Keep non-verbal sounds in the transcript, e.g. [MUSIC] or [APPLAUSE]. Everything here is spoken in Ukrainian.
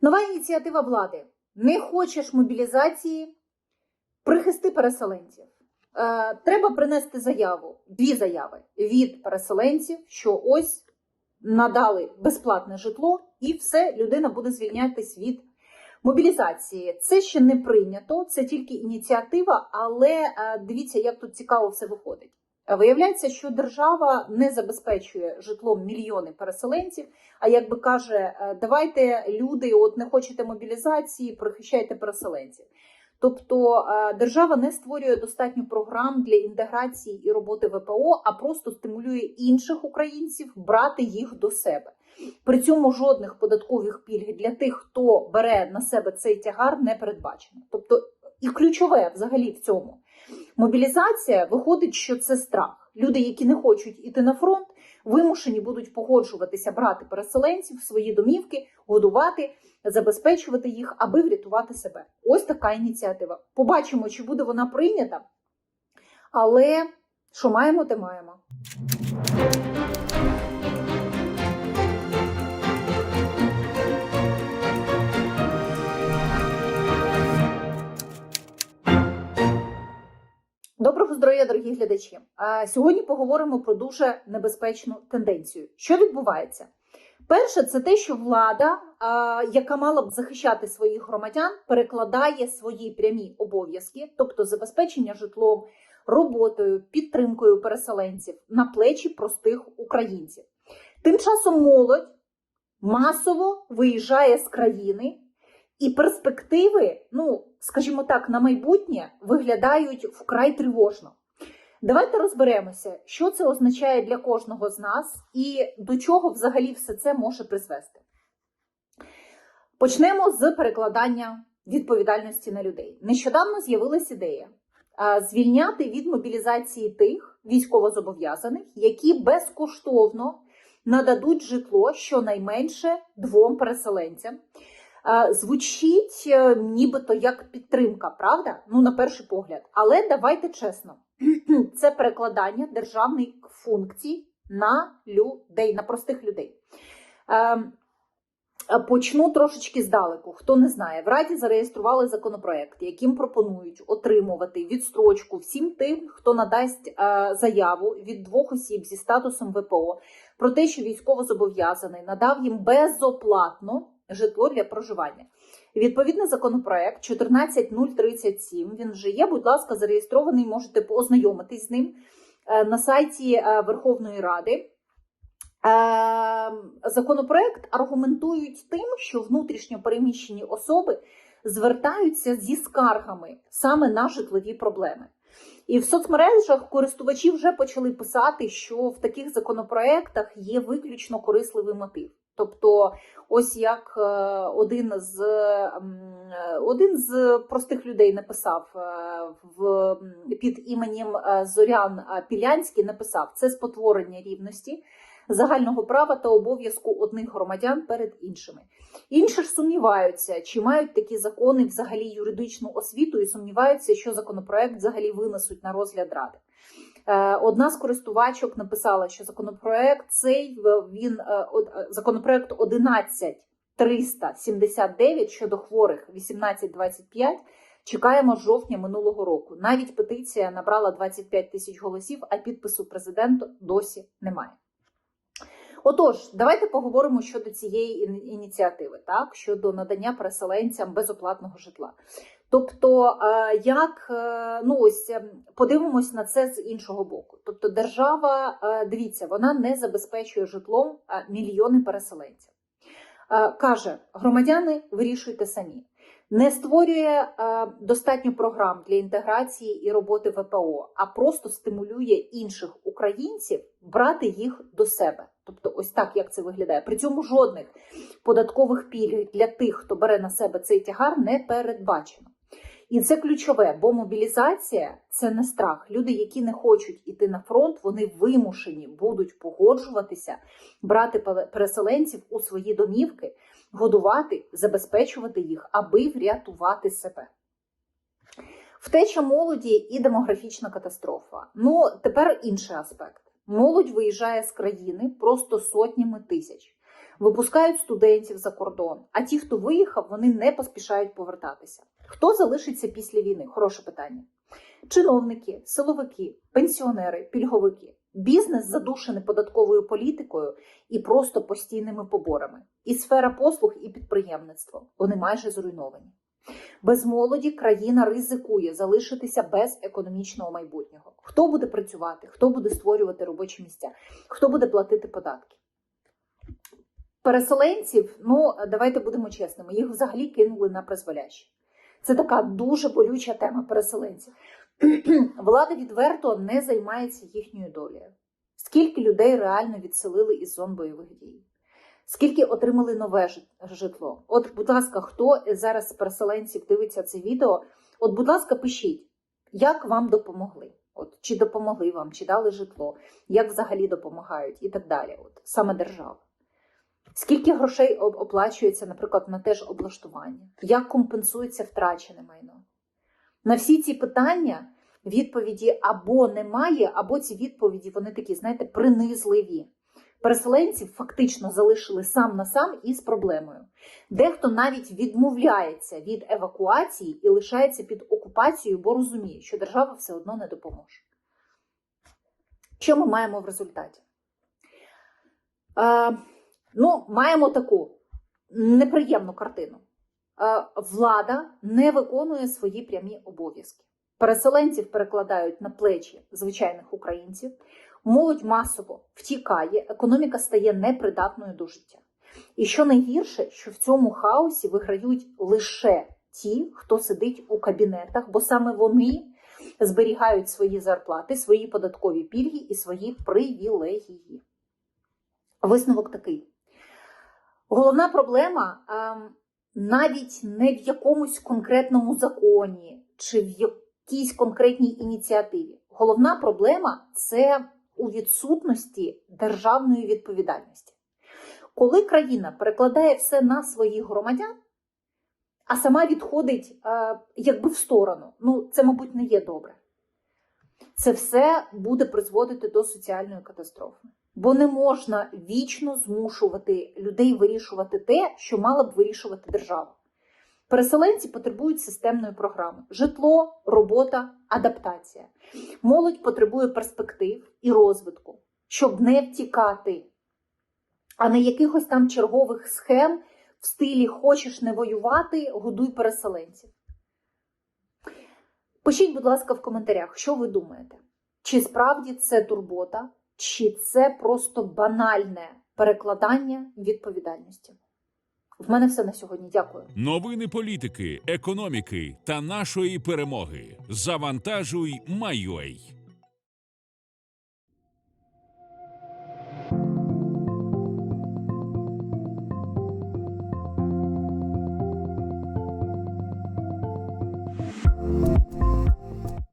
Нова ініціатива влади. Не хочеш мобілізації, прихисти переселенців. Е, треба принести заяву, дві заяви від переселенців, що ось надали безплатне житло, і все, людина буде звільнятись від мобілізації. Це ще не прийнято, це тільки ініціатива, але е, дивіться, як тут цікаво все виходить. Виявляється, що держава не забезпечує житлом мільйони переселенців. А якби каже, е, давайте люди, от не хочете мобілізації, прихищайте переселенців. Тобто е, держава не створює достатньо програм для інтеграції і роботи ВПО, а просто стимулює інших українців брати їх до себе. При цьому жодних податкових пільг для тих, хто бере на себе цей тягар, не передбачено. Тобто, і ключове взагалі в цьому мобілізація виходить, що це страх. Люди, які не хочуть іти на фронт, вимушені будуть погоджуватися брати переселенців в свої домівки, годувати, забезпечувати їх, аби врятувати себе. Ось така ініціатива. Побачимо, чи буде вона прийнята. Але що маємо, те маємо. Доброго здоров'я, дорогі глядачі. Сьогодні поговоримо про дуже небезпечну тенденцію. Що відбувається? Перше, це те, що влада, яка мала б захищати своїх громадян, перекладає свої прямі обов'язки, тобто забезпечення житлом, роботою, підтримкою переселенців на плечі простих українців. Тим часом молодь масово виїжджає з країни. І перспективи, ну скажімо так, на майбутнє виглядають вкрай тривожно. Давайте розберемося, що це означає для кожного з нас і до чого взагалі все це може призвести. Почнемо з перекладання відповідальності на людей. Нещодавно з'явилась ідея звільняти від мобілізації тих військовозобов'язаних, які безкоштовно нададуть житло щонайменше двом переселенцям. Е, Звучить е, нібито як підтримка, правда? Ну, на перший погляд. Але давайте чесно, [CLEARS THROAT] це перекладання державних функцій на людей, на простих людей. Е, Почну трошечки здалеку. Хто не знає, в Раді зареєстрували законопроект, яким пропонують отримувати відстрочку всім тим, хто надасть заяву від двох осіб зі статусом ВПО про те, що військовозобов'язаний надав їм безоплатно житло для проживання. Відповідний законопроект 14037, Він вже є. Будь ласка, зареєстрований. Можете ознайомитись з ним е, на сайті е, Верховної Ради. Е, Законопроект аргументують тим, що внутрішньо переміщені особи звертаються зі скаргами саме на житлові проблеми. І в соцмережах користувачі вже почали писати, що в таких законопроектах є виключно корисливий мотив. Тобто, ось як е, один з один з простих людей написав е, в під іменем е, Зорян Пілянський, написав це спотворення рівності загального права та обов'язку одних громадян перед іншими. Інші ж сумніваються, чи мають такі закони взагалі юридичну освіту, і сумніваються, що законопроект взагалі винесуть на розгляд ради. Е, Одна з користувачок написала, що законопроект цей він е, е, законопроект 11379 щодо хворих 1825 Чекаємо жовтня минулого року. Навіть петиція набрала 25 тисяч голосів, а підпису президента досі немає. Отож, давайте поговоримо щодо цієї іні- ініціативи, так щодо надання переселенцям безоплатного житла. Тобто, е, як е, ну ось е, подивимось на це з іншого боку. Тобто, держава, е, дивіться, вона не забезпечує житлом мільйони переселенців. Каже, громадяни вирішуйте самі. Не створює достатньо програм для інтеграції і роботи ВПО, а просто стимулює інших українців брати їх до себе. Тобто, ось так як це виглядає. При цьому жодних податкових пільг для тих, хто бере на себе цей тягар, не передбачено. І це ключове, бо мобілізація це не страх. Люди, які не хочуть іти на фронт, вони вимушені будуть погоджуватися, брати переселенців у свої домівки, годувати, забезпечувати їх, аби врятувати себе. Втеча молоді і демографічна катастрофа. Ну, тепер інший аспект. Молодь виїжджає з країни просто сотнями тисяч. Випускають студентів за кордон. А ті, хто виїхав, вони не поспішають повертатися. Хто залишиться після війни? Хороше питання. Чиновники, силовики, пенсіонери, пільговики. Бізнес задушений податковою політикою і просто постійними поборами. І сфера послуг, і підприємництво вони майже зруйновані. Без молоді країна ризикує залишитися без економічного майбутнього. Хто буде працювати, хто буде створювати робочі місця, хто буде платити податки? Переселенців, ну давайте будемо чесними, їх взагалі кинули на призволяще. Це така дуже болюча тема переселенців. [CLEARS THROAT] Влада відверто не займається їхньою долею. Скільки людей реально відселили із зон бойових дій? Скільки отримали нове житло? От, будь ласка, хто зараз з переселенців дивиться це відео? От, будь ласка, пишіть, як вам допомогли? От, чи допомогли вам, чи дали житло, як взагалі допомагають і так далі. От, саме держава. Скільки грошей оплачується, наприклад, на те ж облаштування? Як компенсується втрачене майно? На всі ці питання відповіді або немає, або ці відповіді вони такі, знаєте, принизливі. Переселенців фактично залишили сам на сам із проблемою. Дехто навіть відмовляється від евакуації і лишається під окупацією, бо розуміє, що держава все одно не допоможе. Що ми маємо в результаті? Ну, маємо таку неприємну картину. Е, влада не виконує свої прямі обов'язки. Переселенців перекладають на плечі звичайних українців, молодь масово втікає, економіка стає непридатною до життя. І що найгірше, що в цьому хаосі виграють лише ті, хто сидить у кабінетах, бо саме вони зберігають свої зарплати, свої податкові пільги і свої привілегії. Висновок такий: головна проблема ем, навіть не в якомусь конкретному законі чи в якійсь конкретній ініціативі. Головна проблема це у відсутності державної відповідальності. Коли країна перекладає все на своїх громадян, а сама відходить е, якби в сторону, ну це, мабуть, не є добре. Це все буде призводити до соціальної катастрофи. Бо не можна вічно змушувати людей вирішувати те, що мала б вирішувати держава. Переселенці потребують системної програми: житло, робота, адаптація. Молодь потребує перспектив і розвитку, щоб не втікати, а не якихось там чергових схем в стилі хочеш не воювати, годуй переселенців. Пишіть, будь ласка, в коментарях, що ви думаєте? Чи справді це турбота, чи це просто банальне перекладання відповідальності? В мене все на сьогодні. Дякую. Новини політики, економіки та нашої перемоги. Завантажуй, Майой.